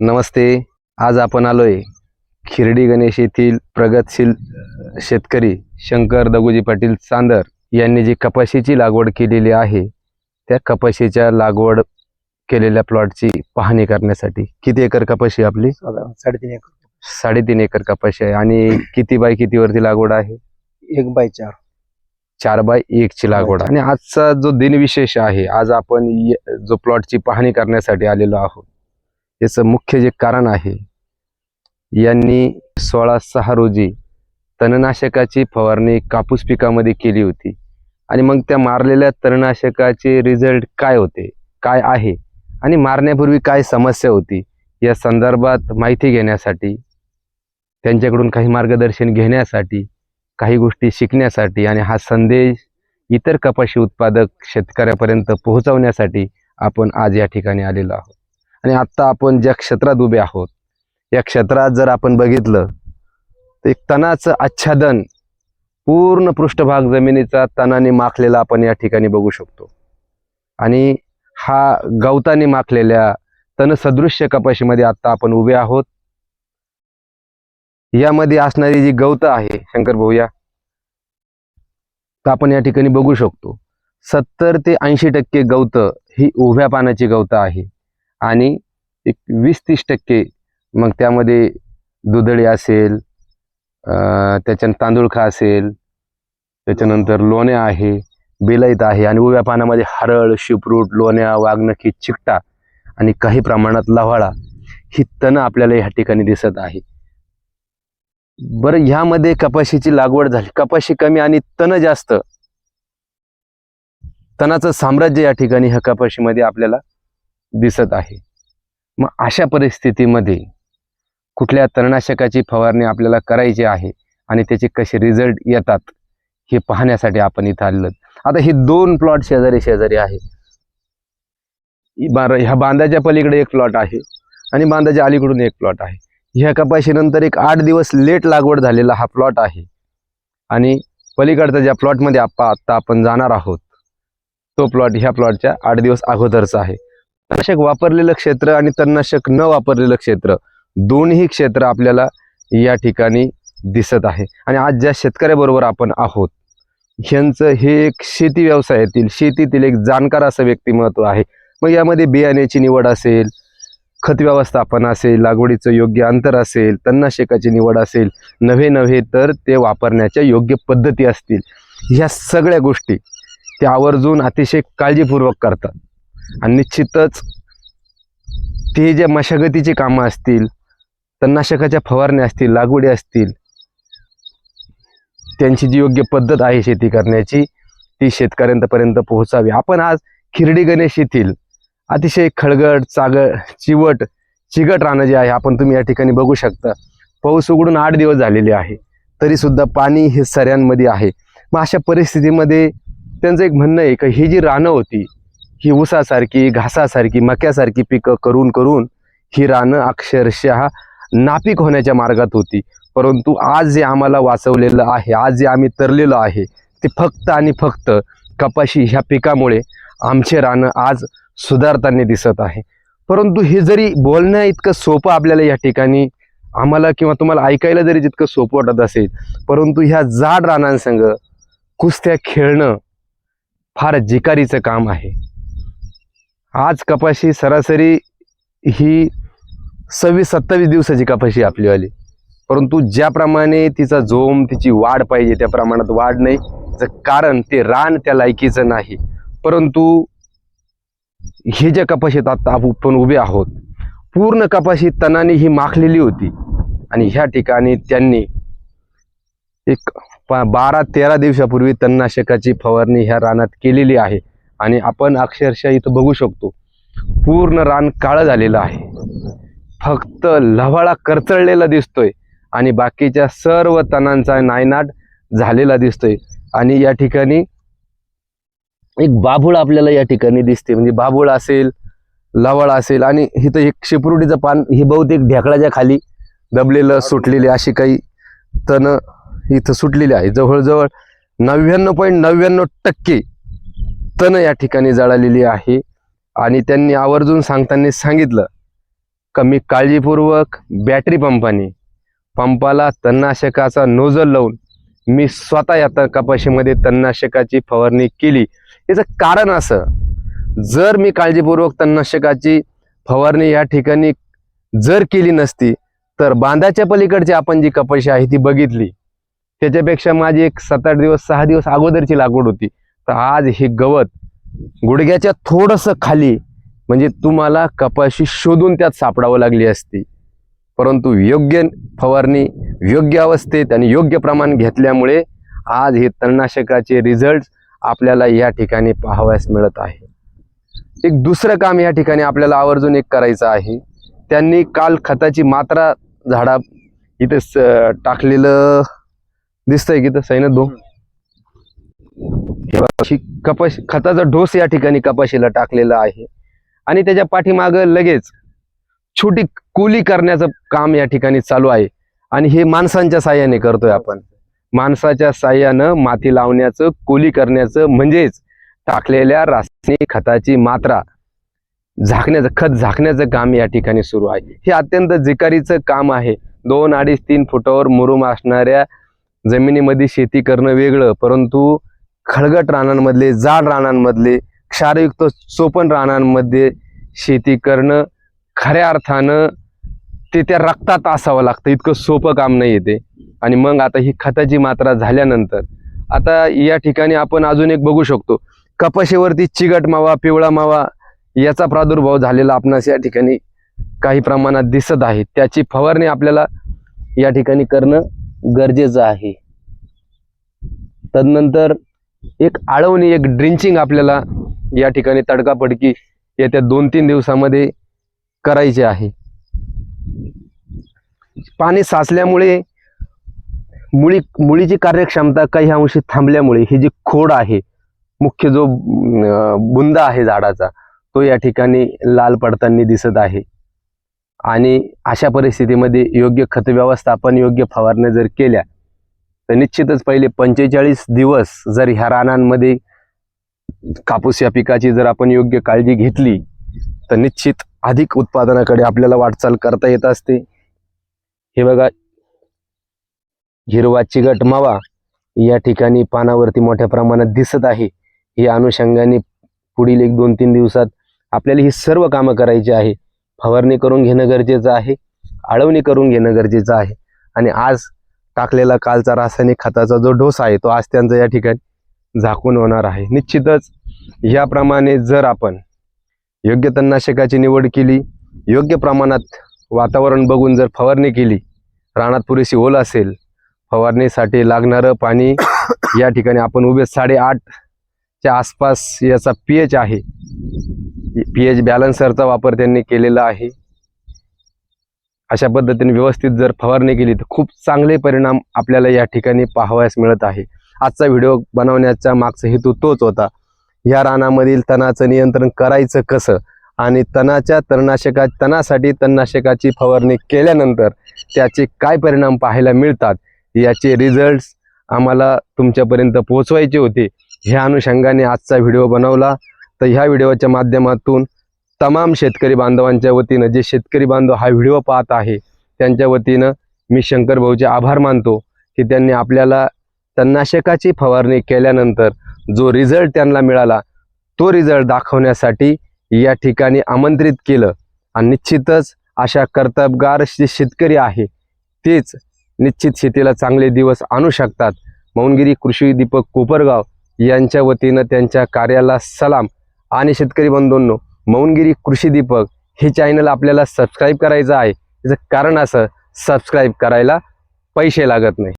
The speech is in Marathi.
नमस्ते. आज आपण आलोय खिरडी गणेश येथील प्रगतशील शेतकरी शंकर दगुजी पाटील चांदर यांनी जी कपाशीची लागवड केलेली आहे त्या कपाशीच्या लागवड केलेल्या प्लॉटची पाहणी करण्यासाठी किती एकर कपाशी आपली? साडेतीन एकर. साडेतीन एकर कपाशी आहे. आणि किती बाय किती वरती लागवड आहे? एक बाय चार. चार बाय एकची लागवड. आणि आजचा जो दिनविशेष आहे आज आपण जो प्लॉटची पाहणी करण्यासाठी आलेलो आहोत. याचं मुख्य जे कारण आहे यांनी सोळा सहा रोजी तणनाशकाची फवारणी कापूस पिकामध्ये केली होती. आणि मग त्या मारलेल्या तणनाशकाचे रिझल्ट काय होते काय आहे आणि मारण्यापूर्वी काय समस्या होती या संदर्भात माहिती घेण्यासाठी त्यांच्याकडून काही मार्गदर्शन घेण्यासाठी काही गोष्टी शिकण्यासाठी आणि हा संदेश इतर कपाशी उत्पादक शेतकऱ्यापर्यंत पोहोचवण्यासाठी आपण आज या ठिकाणी आलेलो आहोत. आणि आत्ता आपण ज्या क्षेत्रात उभे आहोत या क्षेत्रात जर आपण बघितलं तर एक तणाचं आच्छादन पूर्ण पृष्ठभाग जमिनीचा तणाने माखलेला आपण या ठिकाणी बघू शकतो. आणि हा गवताने माखलेल्या तणसदृश्य कपाशीमध्ये आत्ता आपण उभे आहोत. यामध्ये असणारी जी गवत आहे शंकर भाऊ या तर आपण या ठिकाणी बघू शकतो. सत्तर ते ऐंशी टक्के गवत ही उभ्या पानाची गवत आहे. आणि एक वीस तीस टक्के मग त्यामध्ये दुधळी असेल अं, तांदूळखा असेल त्याच्यानंतर लोण्या आहे बेलाईत आहे आणि उभ्या पानामध्ये हरळ शिपरूट लोण्या वाघनखी चिकटा आणि काही प्रमाणात लव्हाळा ही तणं आपल्याला या ठिकाणी दिसत आहे. बरं ह्यामध्ये कपाशीची लागवड झाली. कपाशी कमी आणि तण जास्त. तणाचं साम्राज्य या ठिकाणी ह्या कपाशीमध्ये आपल्याला दिसत आहे. मग अशा परिस्थितीमध्ये कुठल्या तणनाशकाची फवारणी आपल्याला करायची आहे आणि त्याचे कसे रिझल्ट येतात हे पाहण्यासाठी आपण इथं आलेलो आता हे दोन प्लॉट शेजारी शेजारी आहे ह्या बांधाच्या पलीकडे एक प्लॉट आहे आणि बांधाच्या अलीकडून एक प्लॉट आहे. ह्या कपाशीनंतर एक आठ दिवस लेट लागवड झालेला हा प्लॉट आहे. आणि पलीकडचा ज्या प्लॉटमध्ये आपा आत्ता आपण जाणार आहोत तो प्लॉट ह्या प्लॉटच्या आठ दिवस अगोदरचा आहे. तणनाशक वापरलेलं क्षेत्र आणि तणनाशक न वापरलेलं क्षेत्र दोन्ही क्षेत्र आपल्याला या ठिकाणी दिसत आहे. आणि आज ज्या शेतकऱ्याबरोबर आपण आहोत ह्यांचं हे एक शेती व्यवसायातील शेतीतील एक जाणकार असं व्यक्तिमत्व आहे. मग यामध्ये बियाण्याची निवड असेल खत व्यवस्थापन असेल लागवडीचं योग्य अंतर असेल तणनाशकाची निवड असेल नव्हे नव्हे तर ते वापरण्याच्या योग्य पद्धती असतील. ह्या सगळ्या गोष्टी त्या आवर्जून अतिशय काळजीपूर्वक करतात. आणि निश्चितच ते ज्या मशागतीची कामं असतील तणनाशकाच्या फवारण्या असतील लागवडी असतील त्यांची जी योग्य पद्धत आहे शेती करण्याची ती शेतकऱ्यांपर्यंत पोहोचावी. आपण आज खिरडी गणेश येथील अतिशय खळगड चागळ चिवट चिकट रानं जे आहे आपण तुम्ही या ठिकाणी बघू शकता. पाऊस उघडून आठ दिवस झालेले आहे. तरीसुद्धा पाणी हे सऱ्यांमध्ये आहे. मग अशा परिस्थितीमध्ये त्यांचं एक म्हणणं आहे की ही जी रानं होती ही ऊसासारखी घासासारखी मक्यासारखी पिकं करून करून ही रानं अक्षरशः नापीक होण्याच्या मार्गात होती. परंतु आज जे आम्हाला वाचवलेलं आहे आज जे आम्ही तरलेलो आहे ते फक्त आणि फक्त कपाशी ह्या पिकामुळे आमचे रानं आज सुधारताना दिसत आहे. परंतु हे जरी बोलण्या इतकं सोपं आपल्याला या ठिकाणी आम्हाला किंवा तुम्हाला ऐकायला जरी जितकं सोपं वाटत असेल परंतु ह्या जाड रानांसंग कुस्त्या खेळणं फार जिकारीचं काम आहे. आज कपाशी सरासरी ही सव्वीस सत्तावीस दिवसाची कपाशी आपलीवाली परंतु ज्याप्रमाणे तिचा जोम तिची वाढ पाहिजे त्या प्रमाणात वाढ नाही. कारण ते रान त्या लायकीचं नाही. परंतु हे ज्या कपाशीत आता आपण उभे आहोत पूर्ण कपाशी तणाने ही माखलेली होती. आणि ह्या ठिकाणी त्यांनी एक बारा तेरा दिवसापूर्वी तणनाशकाची फवारणी ह्या रानात केलेली आहे. आणि आपण अक्षरशः इथं बघू शकतो पूर्ण रान काळं झालेलं आहे. फक्त लव्हाळा करचळलेला दिसतोय आणि बाकीच्या सर्व तणांचा नायनाट झालेला दिसतोय. आणि या ठिकाणी एक बाभूळ आपल्याला या ठिकाणी दिसते. म्हणजे बाभूळ असेल लवळ असेल आणि इथं एक शिपरुटीचं पान हे बहुतेक ढेकळाच्या खाली दबलेलं सुटलेले अशी काही तण इथं सुटलेली आहे. जवळजवळ नव्याण्णव पॉईंट नव्याण्णव टक्के तण या ठिकाणी जळालेली आहे. आणि त्यांनी आवर्जून सांगताना सांगितलं का मी काळजीपूर्वक बॅटरी पंपाने पंपाला तणनाशकाचा नोजल लावून मी स्वतः या त- कपाशीमध्ये तणनाशकाची फवारणी केली. याचं कारण असं जर मी काळजीपूर्वक तणनाशकाची फवारणी या ठिकाणी जर केली नसती तर बांधाच्या पलीकडची आपण जी कपाशी आहे ती बघितली. त्याच्यापेक्षा माझी एक सात आठ दिवस सहा दिवस अगोदरची लागवड होती. तर आज हे गवत गुडघ्याच्या थोडंसं खाली म्हणजे तुम्हाला कपाशी शोधून त्यात सापडावं लागली असती. परंतु योग्य फवारणी योग्य अवस्थेत आणि योग्य प्रमाण घेतल्यामुळे आज हे तणनाशकाचे रिझल्ट आपल्याला या ठिकाणी पाहावयास मिळत आहे. एक दुसरं काम या ठिकाणी आपल्याला आवर्जून एक करायचं आहे. त्यांनी काल खताची मात्रा झाडा इथं स- टाकलेलं दिसतंय की सैन दोन? अशी कपाशी खताचा ढोस या ठिकाणी कपाशीला टाकलेला आहे. आणि त्याच्या पाठीमागं लगेच छोटी कुली करण्याचं काम या ठिकाणी चालू आहे. आणि हे माणसांच्या साह्याने करतोय आपण. माणसाच्या साह्यानं माती लावण्याचं कोली करण्याचं म्हणजेच टाकलेल्या रासायनिक खताची मात्रा झाकण्याचं खत झाकण्याचं काम या ठिकाणी सुरू आहे. हे अत्यंत जिकारीचं काम आहे. दोन अडीच तीन फुटावर मुरुम असणाऱ्या जमिनीमध्ये शेती करणं वेगळं परंतु खळगट रानांमधले जाड रानांमधले क्षारयुक्त चोपण रानांमध्ये शेती करणं खऱ्या अर्थानं ते त्या रक्तात असावं लागतं. इतकं सोपं काम नाही येते आणि मग आता ही खताची मात्रा झाल्यानंतर आता या ठिकाणी आपण अजून एक बघू शकतो. कपाशीवरती चिगट मावा पिवळा मावा याचा प्रादुर्भाव झालेला आपणास या ठिकाणी काही प्रमाणात दिसत आहे. त्याची फवारणी आपल्याला या ठिकाणी करणं गरजेचं आहे. तदनंतर एक आळवणी एक ड्रिंचिंग आपल्याला या ठिकाणी तडकाफडकी येत्या दोन तीन दिवसामध्ये करायचे आहे. पाणी साचल्यामुळे मुळी मुळीची कार्यक्षमता काही अंशी थांबल्यामुळे ही जी खोड आहे मुख्य जो बुंदा आहे झाडाचा तो या ठिकाणी लाल पडताना दिसत आहे. आणि अशा परिस्थितीमध्ये योग्य खत व्यवस्थापन योग्य फवारण्या जर केल्या तर निश्चितच पहिले पंचेचाळीस दिवस जर ह्या रानांमध्ये कापूस या पिकाची जर आपण योग्य काळजी घेतली तर निश्चित अधिक उत्पादनाकडे आपल्याला वाटचाल करता येत असते. हे बघा हिरवा चिगट मावा या ठिकाणी पानावरती मोठ्या प्रमाणात दिसत आहे. या अनुषंगाने पुढील एक दोन तीन दिवसात आपल्याला ही सर्व कामं करायची आहे. फवारणी करून घेणं गरजेचं आहे. आळवणी करून घेणं गरजेचं आहे. आणि आज टाकलेला कालचा रासायनिक खताचा जो डोस आहे तो आज त्यांचा या ठिकाणी झाकून होणार आहे. निश्चितच याप्रमाणे जर आपण योग्य तणनाशकाची निवड केली योग्य प्रमाणात वातावरण बघून जर फवारणी केली रानात पुरेशी ओल असेल फवारणीसाठी लागणारं पाणी या ठिकाणी आपण उभे साडेआठच्या आसपास याचा पी एच आहे. पी एच बॅलन्सरचा वापर त्यांनी केलेला आहे. अशा पद्धतीने व्यवस्थित जर फवारणी केली तर खूप चांगले परिणाम आपल्याला या ठिकाणी पाहावयास मिळत आहे. आजचा व्हिडिओ बनवण्याचा मागचा हेतू तोच होता. या रानामधील तणाचं नियंत्रण करायचं कसं? आणि तणाच्या तणनाशका तणासाठी तणनाशकाची फवारणी केल्यानंतर त्याचे काय परिणाम पाहायला मिळतात? याचे रिझल्ट्स आम्हाला तुमच्यापर्यंत पोहोचवायचे होते. ह्या अनुषंगाने आजचा व्हिडिओ बनवला. तर ह्या व्हिडिओच्या माध्यमातून तमाम शेतकरी बांधवांच्या वतीनं जे शेतकरी बांधव हा व्हिडिओ पाहत आहे त्यांच्या वतीनं मी शंकर भाऊचे आभार मानतो की त्यांनी आपल्याला तणनाशकाची फवारणी केल्यानंतर जो रिझल्ट त्यांना मिळाला तो रिझल्ट दाखवण्यासाठी या ठिकाणी आमंत्रित केलं. आणि निश्चितच अशा कर्तबगार जे शेतकरी आहे तेच निश्चित शेतीला चांगले दिवस आणू शकतात. मौनगिरी कृषी दीपक कोपरगाव यांच्या वतीनं त्यांच्या कार्याला सलाम. आणि शेतकरी बंधूंनो मौनगिरी कृषी दीपक हे चॅनल आपल्याला सबस्क्राईब करायचं आहे. त्याचं कारण असं सबस्क्राईब करायला पैसे लागत नाही.